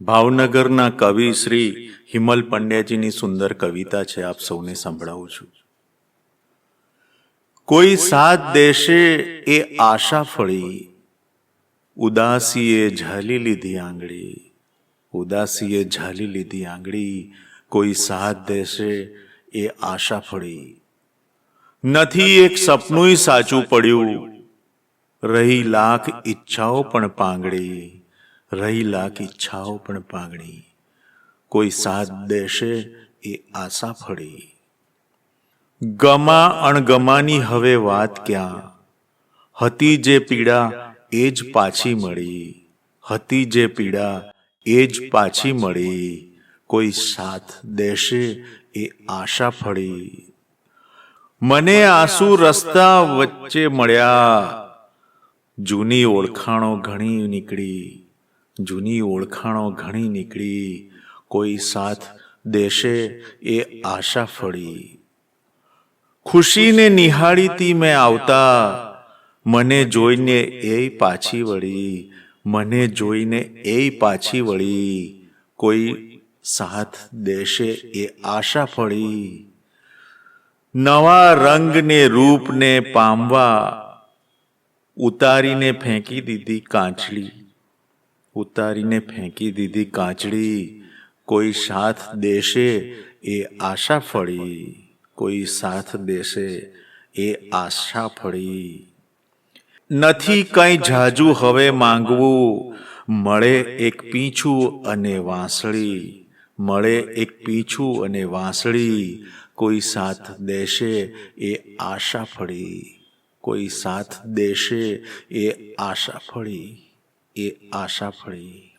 ભાવનગરના કવિ શ્રી હિમલ પંડ્યાજીની સુંદર કવિતા છે, આપ સૌને સંભળાવું છું. કોઈ સાથ દેશે એ આશા ફળી, ઉદાસીએ ઝાલી લીધી આંગળી, ઉદાસીએ ઝાલી લીધી આંગળી, કોઈ સાથ દેશે એ આશા ફળી. નથી એક સપનું સાચું પડ્યું, રહી લાખ ઈચ્છાઓ પણ પાંગડી રહી લાખ ઈચ્છાઓ પણ પાગણી. કોઈ સાથ દેશે એ આશા ફળી. ગમા અણગમાની હવે વાત ક્યાં? હતી જે પીડા એ જ પાછી મળી. હતી જે પીડા એ જ પાછી મળી. કોઈ સાથ દેશે એ આશા ફળી. મને આંસુ રસ્તા વચ્ચે મળ્યા. જૂની ઓળખાણો ઘણી નીકળી. જૂની ઓળખાણો ઘણી નીકળી. કોઈ સાથ દેશે એ આશા ફળી. ખુશીને નિહાળીતી મેં આવતા. મને જોઈને એ પાછી વળી. મને જોઈને એ પાછી વળી. કોઈ સાથ દેશે એ આશા ફળી. નવા રંગને રૂપને પામવા. ઉતારીને ફેંકી દીધી કાંચળી ઉતારીને ફેંકી દીધી કાચડી. કોઈ સાથ દેશે એ આશા ફળી. કોઈ સાથ દેશે એ આશા ફળી. નથી કંઈ જાજુ હવે માંગવું. મળે એક પીછું અને વાંસળી. મળે એક પીછું અને વાંસળી. કોઈ સાથ દેશે એ આશા ફળી. કોઈ સાથ દેશે એ આશા ફળી. એ આશા ફળી